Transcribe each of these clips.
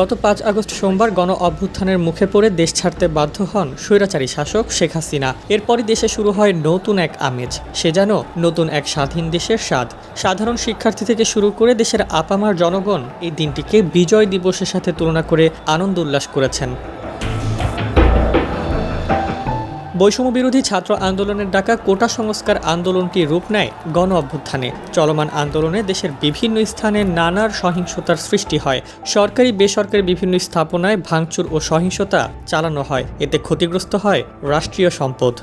গত পাঁচ আগস্ট সোমবার গণ অভ্যুত্থানের মুখে পড়ে দেশ ছাড়তে বাধ্য হন স্বৈরাচারী শাসক শেখ হাসিনা। এরপরই দেশে শুরু হয় নতুন এক আমেজ। সে যেন নতুন এক স্বাধীন দেশের স্বাদ। সাধারণ শিক্ষার্থী থেকে শুরু করে দেশের আপামার জনগণ এই দিনটিকে বিজয় দিবসের সাথে তুলনা করে আনন্দ উল্লাস করেছেন। বৈষম্য বিরোধী ছাত্র আন্দোলনের ডাকা কোটা সংস্কার আন্দোলনটি রূপ নেয় গণ অভ্যুত্থানে। চলমান আন্দোলনে দেশের বিভিন্ন স্থানে নানার সহিংসতার সৃষ্টি হয়। সরকারি, বেসরকারি বিভিন্ন স্থাপনায় ভাঙচুর ও সহিংসতা চালানো হয়। এতে ক্ষতিগ্রস্ত হয় রাষ্ট্রীয় সম্পদ।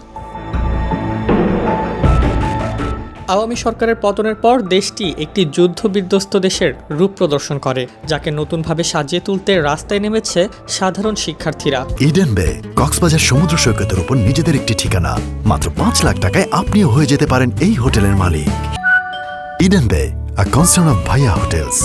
আওয়ামী সরকারের পতনের পর দেশটি একটি যুদ্ধ বিধ্বস্ত দেশের রূপ প্রদর্শন করে, যাকে নতুনভাবে সাজিয়ে তুলতে রাস্তায় নেমেছে সাধারণ শিক্ষার্থীরা। ইডেন বে কক্সবাজার সমুদ্র সৈকতের উপর নিজেদের একটি ঠিকানা। মাত্র পাঁচ লাখ টাকায় আপনিও হয়ে যেতে পারেন এই হোটেলের মালিক। Eden Bay a concern of Bhaiya hotels